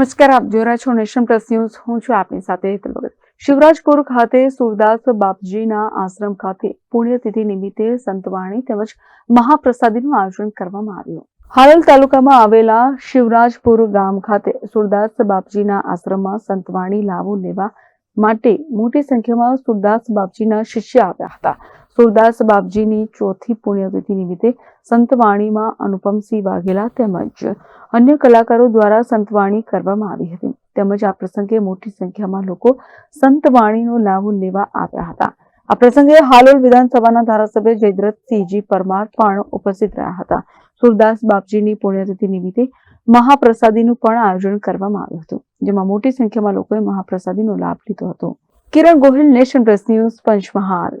નમસ્કાર, આપ જોઈ રહ્યા છો નેશન પ્લસ ન્યૂઝ. હું છું આપની સાથે હેતલ ભગત. શિવરાજપુર ખાતે સુરદાસ બાપજીના આશ્રમ ખાતે પુણ્યતિથિ નિમિત્તે સંતવાણી તેમજ મહાપ્રસાદીનું આયોજન કરવામાં આવ્યું. હાલોલ તાલુકામાં આવેલા શિવરાજપુર ગામ ખાતે સુરદાસ બાપજીના આશ્રમમાં સંતવાણી લાવો લેવા માટે મોટી સંખ્યામાં સુરદાસ બાપજીના શિષ્ય આવ્યા હતા. સુરદાસ બાપજીની ચોથી પુણ્યતિથિ નિમિત્તે સંતવાણીમાં અનુપમસિંહ વાઘેલા તેમજ અન્ય કલાકારો દ્વારા સંતવાણી કરવામાં આવી હતી. તેમજ આ પ્રસંગે મોટી સંખ્યામાં લોકો સંતવાણીનો લાભ લેવા આવ્યા હતા. આ પ્રસંગે હાલોલ વિધાનસભાના ધારાસભ્ય જયદ્રથસિંહજી પરમાર પણ ઉપસ્થિત રહ્યા હતા. સુરદાસ બાપજીની પુણ્યતિથિ નિમિત્તે મહાપ્રસાદીનું પણ આયોજન કરવામાં આવ્યું હતું, જેમાં મોટી સંખ્યામાં લોકોએ મહાપ્રસાદીનો લાભ લીધો હતો. Kiran Gohil nation press news Panchmahal.